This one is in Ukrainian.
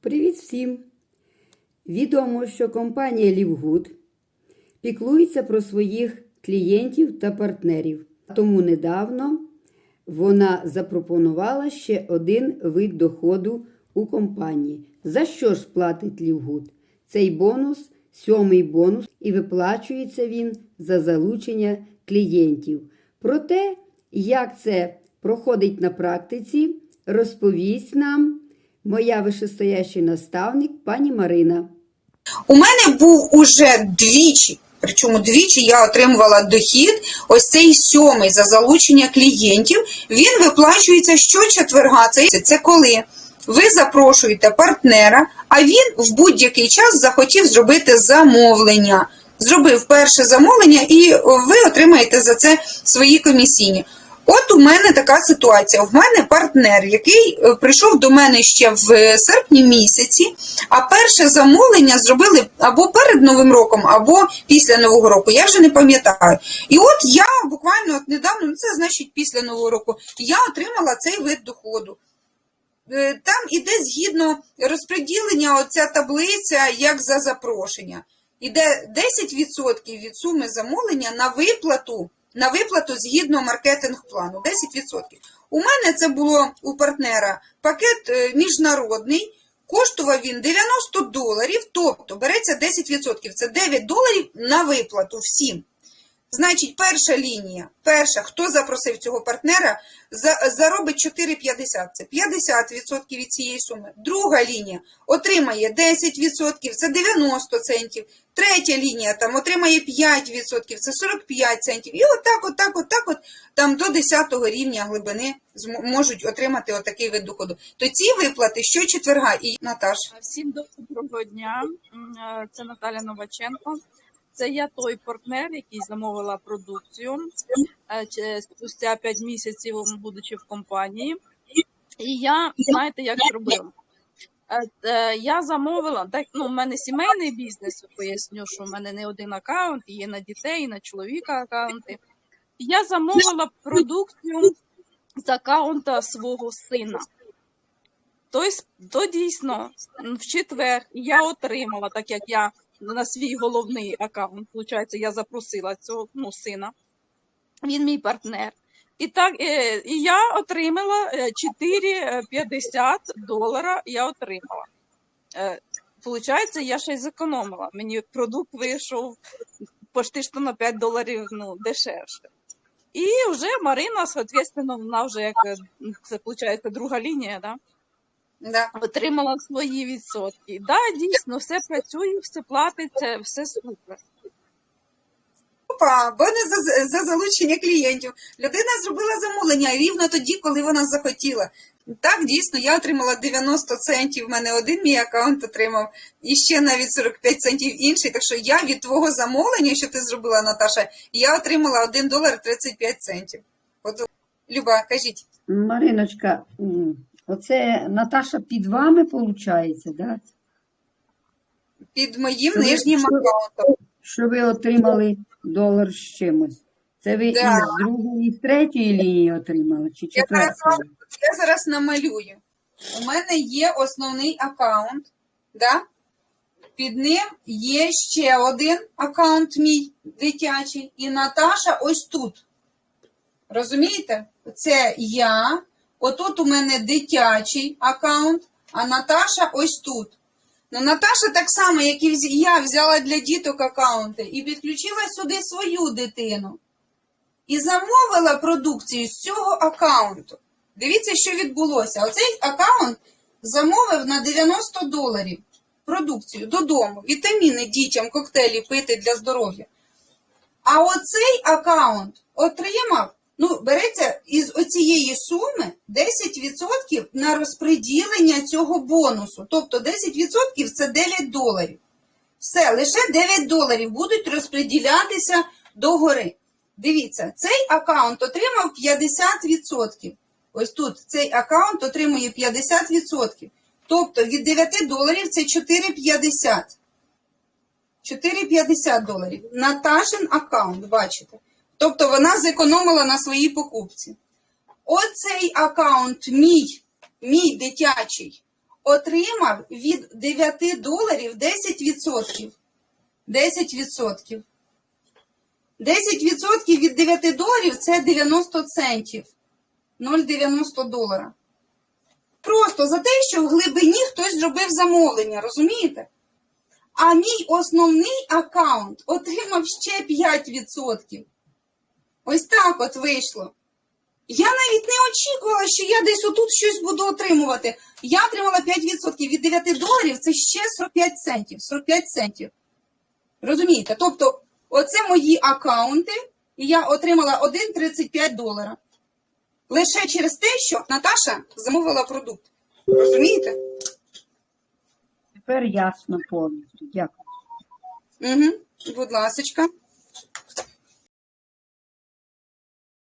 Привіт всім! Відомо, що компанія Лівгуд піклується про своїх клієнтів та партнерів. Тому недавно вона запропонувала ще один вид доходу у компанії. За що ж платить Лівгуд? Цей бонус сьомий бонус, і виплачується він за залучення клієнтів. Про те, як це проходить на практиці, розповість нам моя вишестоящий наставник пані Марина. У мене був уже двічі, причому двічі я отримувала дохід, ось цей сьомий за залучення клієнтів. Він виплачується щочетверга. Це, це коли ви запрошуєте партнера, а він в будь-який час захотів зробити замовлення. Зробив перше замовлення, і ви отримаєте за це свої комісійні. От у мене така ситуація. У мене партнер, який е, прийшов до мене ще в е, серпні місяці, а перше замовлення зробили або перед Новим роком, або після Нового року. Я вже не пам'ятаю. І от я буквально от недавно, ну це значить після Нового року, я отримала цей вид доходу. Е, Там іде згідно розподілення оця таблиця як за запрошення. Іде 10% від суми замовлення на виплату на виплату згідно маркетинг-плану 10%. У мене це було у партнера пакет е, міжнародний, коштував він 90 доларів, тобто береться 10%. Це 9 доларів на виплату всім. Значить, перша лінія, перша, хто запросив цього партнера, за, заробить 4,50. Це 50% від цієї суми. Друга лінія отримає 10%, це 90 центів. Третя лінія там отримає 5%, це 45 центів. І отак, отак, отак, от там до 10 рівня глибини можуть отримати отакий вид доходу. То ці виплати щочетверга і Наташ. Всім доброго дня. Е, Це Наталя Новаченко. Це я той партнер, який замовила продукцію е, спустя 5 місяців, будучи в компанії. І я, знаєте, як зробила? Е, е, Я замовила, так, ну, у мене сімейний бізнес, поясню, що в мене не один аккаунт, є на дітей, і на чоловіка аккаунти. Я замовила продукцію з аккаунта свого сина. Тобто, то дійсно в четвер я отримала, так як я на свій головний аккаунт, виходить, я запросила цього ну, сина. Він мій партнер. І так, е, і я отримала е, 4,50 долара. Я отримала. Е, Получається, я ще й зекономила. Мені продукт вийшов почти що на 5 доларів ну, дешевше. І вже Марина, соответственно, вона вже як е, це виходить друга лінія, да? Да. отримала свої відсотки. Да, дійсно, все працює, все платиться, все супер. Опа, бо не за, за залучення клієнтів. Людина зробила замовлення рівно тоді, коли вона захотіла. Так, дійсно, я отримала 90 центів, в мене один мій аккаунт отримав, і ще навіть 45 центів інший. Так що я від твого замовлення, що ти зробила, Наташа, я отримала 1 долар 35 центів. От, Люба, кажіть. Мариночка, оце Наташа під вами виходить, да? Під моїм Що нижнім аккаунтом. що ви отримали долар з чимось? Це ви Да. із другої, з третьої лінії отримали, чи Я зараз, я зараз намалюю. У мене є основний аккаунт, да? під ним є ще один аккаунт мій дитячий, і Наташа ось тут. Розумієте? Це я. Отут у мене дитячий аккаунт, а Наташа ось тут. Ну, Наташа так само, як і я, взяла для діток аккаунти і підключила сюди свою дитину. І замовила продукцію з цього аккаунту. Дивіться, що відбулося. Оцей аккаунт замовив на 90 доларів продукцію додому, вітаміни дітям, коктейлі пити для здоров'я. А оцей аккаунт отримав, ну, береться із оцієї суми 10% на розподілення цього бонусу. Тобто 10% це 9 доларів. Все, лише 9 доларів будуть розподілятися догори. Дивіться, цей аккаунт отримав 50%. Ось тут цей аккаунт отримує 50%. Тобто від 9 доларів це 4,50. 4,50 доларів. Наташин аккаунт, бачите. Тобто вона зекономила на своїй покупці. Оцей аккаунт мій, мій дитячий, отримав від 9 доларів 10%. 10%. 10% від 9 доларів це 90 центів. 0,90 долара. Просто за те, що в глибині хтось зробив замовлення, розумієте? А мій основний аккаунт отримав ще 5%. Ось так от вийшло. Я навіть не очікувала, що я десь отут щось буду отримувати. Я отримала 5% від 9 доларів, це ще 45 центів. 45 центів. Розумієте? Тобто, оце мої аккаунти, і я отримала 1,35 долара. Лише через те, що Наташа замовила продукт. Розумієте? Тепер ясно повністю. Дякую. Угу. Будь ласочка.